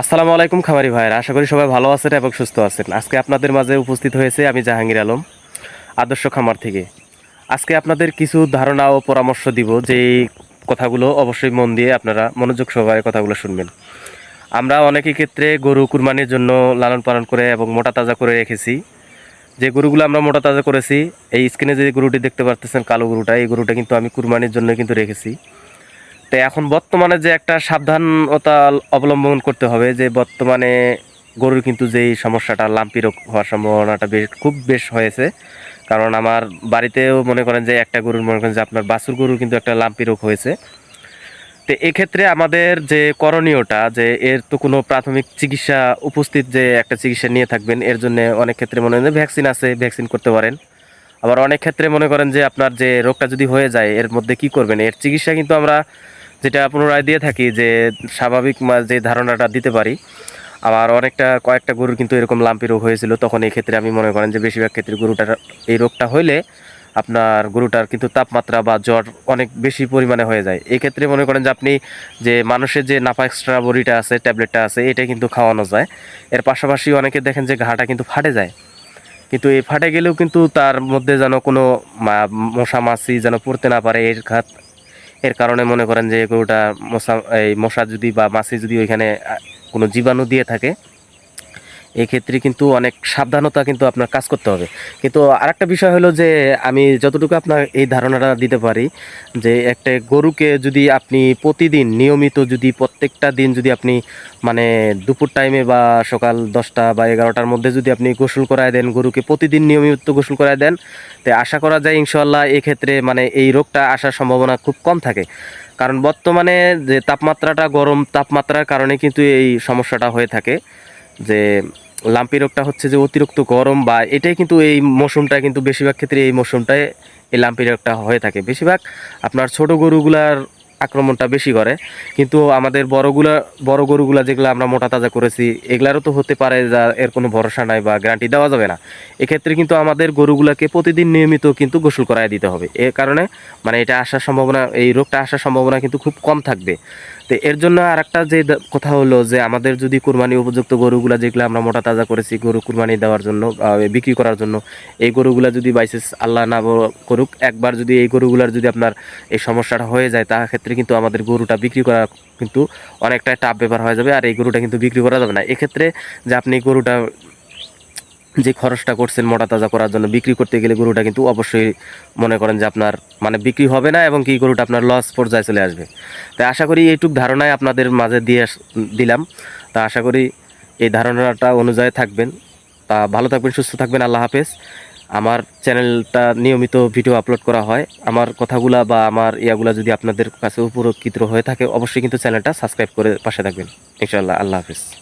আসসালামু আলাইকুম খামারি ভাইয়ের, আশা করি সবাই ভালো আছেন এবং সুস্থ আছেন। আজকে আপনাদের মাঝে উপস্থিত হয়েছে আমি জাহাঙ্গীর আলম, আদর্শ খামার থেকে। আজকে আপনাদের কিছু ধারণা ও পরামর্শ দিব যে কথাগুলো অবশ্যই মন দিয়ে আপনারা মনোযোগ সহকারে কথাগুলো শুনবেন। আমরা অনেকের ক্ষেত্রে গরু কুরবানির জন্য লালন পালন করে এবং মোটা তাজা করে রেখেছি। যে গরুগুলো আমরা মোটা তাজা করেছি, এই স্ক্রিনে যে গরুটি দেখতে পারতেছেন কালো গরুটা, এই গরুটা কিন্তু আমি কুরবানির জন্য কিন্তু রেখেছি। তো এখন বর্তমানে যে একটা সাবধানতা অবলম্বন করতে হবে, যে বর্তমানে গরুর কিন্তু যেই সমস্যাটা, লাম্পি রোগ হওয়ার সম্ভাবনাটা বেশ, খুব বেশ হয়েছে। কারণ আমার বাড়িতেও মনে করেন যে একটা গরুর, মনে করেন যে আপনার বাছুর গরুর কিন্তু একটা লাম্পি রোগ হয়েছে। তো এক্ষেত্রে আমাদের যে করণীয়টা, যে এর তো কোনো প্রাথমিক চিকিৎসা উপস্থিত যে একটা চিকিৎসা নিয়ে থাকবেন, এর জন্য অনেক ক্ষেত্রে মনে হয় ভ্যাকসিন আছে, ভ্যাকসিন করতে পারেন। আবার অনেক ক্ষেত্রে মনে করেন যে আপনার যে রোগটা যদি হয়ে যায়, এর মধ্যে কি করবেন? এর চিকিৎসা কিন্তু আমরা যেটা পুনরায় দিয়ে থাকি যে স্বাভাবিক মা- যে ধারণাটা দিতে পারি। আবার অনেকটা কয়েকটা গরুর কিন্তু এরকম লাম্পি রোগ হয়েছিল, তখন এই ক্ষেত্রে আমি মনে করেন যে বেশিরভাগ ক্ষেত্রে গরুটার এই রোগটা হইলে আপনার গরুটার কিন্তু তাপমাত্রা বা জ্বর অনেক বেশি পরিমাণে হয়ে যায়। এই ক্ষেত্রে মনে করেন যে আপনি যে মানুষের যে নাপা এক্সট্রা বড়িটা আছে, ট্যাবলেটটা আছে, এটা কিন্তু খাওয়ানো যায়। এর পাশাপাশি অনেকে দেখেন যে ঘাটা কিন্তু ফাটে যায়। কিন্তু এই ফাটে গেলেও কিন্তু তার মধ্যে যেন কোনো মশা মাছি যেন পড়তে না পারে, এর ঘাত এর কারণে মনে করেন যে গরুটা মশা, এই মশা যদি বা মাছি যদি ওইখানে কোনো জীবাণু দিয়ে থাকে এই ক্ষেত্রে কিন্তু অনেক সাবধানতা কিন্তু আপনার কাজ করতে হবে। কিন্তু আরেকটা বিষয় হলো যে, আমি যতটুকু আপনার এই ধারণাটা দিতে পারি যে, একটা গরুকে যদি আপনি প্রতিদিন নিয়মিত যদি প্রত্যেকটা দিন যদি আপনি মানে দুপুর টাইমে বা সকাল দশটা বা এগারোটার মধ্যে যদি আপনি গোসল করায় দেন, গরুকে প্রতিদিন নিয়মিত গোসল করায় দেন, তো আশা করা যায় ইনশাল্লাহ এক্ষেত্রে মানে এই রোগটা আসার সম্ভাবনা খুব কম থাকে। কারণ বর্তমানে যে তাপমাত্রাটা গরম তাপমাত্রার কারণে কিন্তু এই সমস্যাটা হয়ে থাকে যে লাম্পি রোগটা হচ্ছে যে অতিরিক্ত গরম বা এটাই কিন্তু এই মৌসুমটা কিন্তু বেশিরভাগ ক্ষেত্রে এই মৌসুমটায় এই লাম্পি রোগটা হয়ে থাকে। বেশিরভাগ আপনার ছোট গরুগুলার আক্রমণটা বেশি করে। কিন্তু আমাদের বড়গুলা, বড় গরুগুলা যেগুলো আমরা মোটা তাজা করেছি, এগুলারও তো হতে পারে যা এর কোনো ভরসা নাই বা গ্যারান্টি দেওয়া যাবে না। এক্ষেত্রে কিন্তু আমাদের গরুগুলাকে প্রতিদিন নিয়মিত কিন্তু গোসল করায় দিতে হবে। এর কারণে মানে এটা আসার সম্ভাবনা, এই রোগটা আসার সম্ভাবনা কিন্তু খুব কম থাকবে। তো, এর জন্য আর একটা যে কথা হলো যে আমাদের যদি কুরবানি উপযুক্ত গরুগুলা যেগুলো আমরা মোটা তাজা করেছি, গরু কুরবানি দেওয়ার জন্য বিক্রি করার জন্য, এই গরুগুলা যদি বাইসেস আল্লাহ না করুক, একবার যদি এই গরুগুলার যদি আপনার এই সমস্যাটা হয়ে যায় তা ক্ষেত্রে কিন্তু আমাদের গরুটা বিক্রি করা কিন্তু অনেকটাই টাফ ব্যাপার হয়ে যাবে, আর এই গরুটা কিন্তু বিক্রি করা যাবে না। এক্ষেত্রে যে আপনি গরুটা যে খরচটা করছেন মোটা তাজা করার জন্য বিক্রি করতে গেলে গরুটা কিন্তু অবশ্যই মনে করেন যে আপনার মানে বিক্রি হবে না এবং কি গরুটা আপনার লস পর্যায়ে চলে আসবে। তাই আশা করি এইটুক ধারণাই আপনাদের মাঝে দিয়ে দিলাম। তা আশা করি এই ধারণাটা অনুযায়ী থাকবেন। তা ভালো থাকবেন, সুস্থ থাকবেন, আল্লাহ হাফেজ। আমার চ্যানেলটা নিয়মিত ভিডিও আপলোড করা হয়। আমার কথাগুলা বা আমার ইয়াগুলা যদি আপনাদের কাছে উপরোক্ষিত হয়ে থাকে, অবশ্যই কিন্তু চ্যানেলটা সাবস্ক্রাইব করে পাশে থাকবেন। ইনশাআল্লাহ, আল্লাহ হাফেজ।